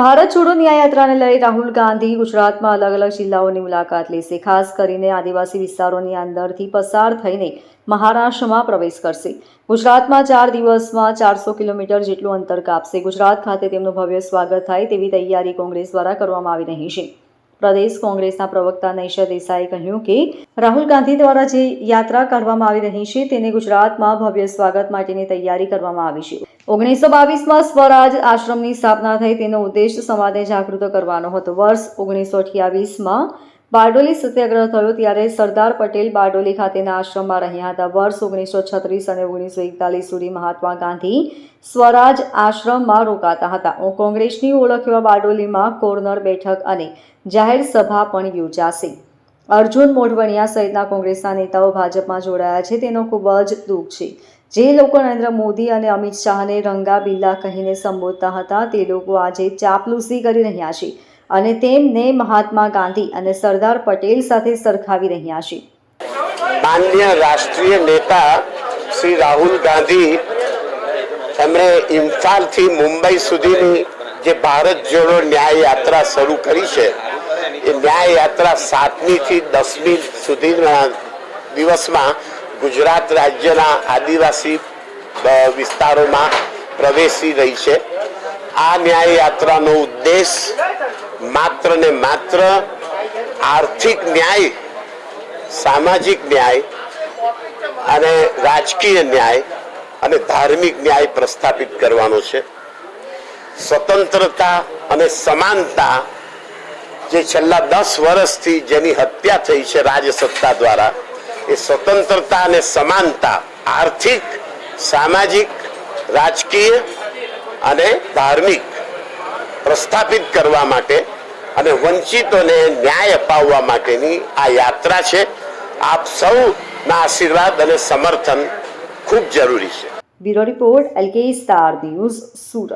ભારત છોડો ન્યાયયાત્રાને લઈ રાહુલ ગાંધી ગુજરાતમાં અલગ અલગ જિલ્લાઓની મુલાકાત લેશે. ખાસ કરીને આદિવાસી વિસ્તારોની અંદરથી પસાર થઈને મહારાષ્ટ્રમાં પ્રવેશ કરશે. ગુજરાતમાં ચાર દિવસમાં ચારસો કિલોમીટર જેટલું અંતર કાપશે. ગુજરાત ખાતે તેમનું ભવ્ય સ્વાગત થાય તેવી તૈયારી કોંગ્રેસ દ્વારા કરવામાં આવી રહી છે. પ્રદેશ કોંગ્રેસના પ્રવક્તા નૈશા દેસાઈએ કહ્યું કે રાહુલ ગાંધી દ્વારા જે યાત્રા કાઢવામાં આવી રહી છે તેને ગુજરાતમાં ભવ્ય સ્વાગત માટેની તૈયારી કરવામાં આવી છે. ઓગણીસો બાવીસમાં સ્વરાજ આશ્રમની સ્થાપના થઈ તેનો ઉદ્દેશ સમાજને જાગૃત કરવાનો હતો. વર્ષ ઓગણીસો અઠ્યાવીસમાં બારડોલી સત્યાગ્રહ થયો ત્યારે સરદાર પટેલ બારડોલી ખાતેના આશ્રમમાં રહ્યા હતા. વર્ષ ઓગણીસો છત્રીસ અને ઓગણીસો એકતાલીસ સુધી મહાત્મા ગાંધી સ્વરાજ આશ્રમમાં રોકાતા હતા. કોંગ્રેસની ઓળખ એવા બારડોલીમાં કોર્નર બેઠક અને જાહેર સભા પણ યોજાશે. અર્જુન મોઢવણિયા સહિતના કોંગ્રેસના નેતાઓ ભાજપમાં જોડાયા છે. તેનો ખૂબ જ દુઃખ છે. જે લોકો નરેન્દ્ર મોદી અને અમિત શાહને રંગા બિલ્લા કહીને સંબોધતા હતા, તે લોકો આજે ચાપલૂસી કરી રહ્યા છે. અને તેમને મહાત્મા ગાંધી અને સરદાર પટેલ સાથે સરખાવી રહ્યા છે. માન્ય રાષ્ટ્રીય નેતા શ્રી રાહુલ ગાંધી એમણે ઇમ્ફાલથી મુંબઈ સુધીની જે ભારત જોડો ન્યાય યાત્રા શરૂ કરી છે, એ ન્યાય યાત્રા સાતમીથી દસમી સુધીના દિવસમાં ગુજરાત રાજ્યના આદિવાસી વિસ્તારોમાં પ્રવેશી રહી છે. આ ન્યાય યાત્રાનો ઉદ્દેશ માત્ર ને માત્ર આર્થિક ન્યાય, સામાજિક ન્યાય અને રાજકીય ન્યાય અને ધાર્મિક ન્યાય પ્રસ્થાપિત કરવાનો છે. સ્વતંત્રતા અને સમાનતા જે છેલ્લા દસ વર્ષથી જેની હત્યા થઈ છે રાજસત્તા દ્વારા, એ સ્વતંત્રતા અને સમાનતા, આર્થિક, સામાજિક, રાજકીય અને ધાર્મિક પ્રસ્થાપિત કરવા માટે અને વંચિતોને ન્યાય અપાવવા માટેની આ યાત્રા છે. આપ સૌના આશીર્વાદ અને સમર્થન ખૂબ જરૂરી છે. Bureau report, LK Star News, Surat.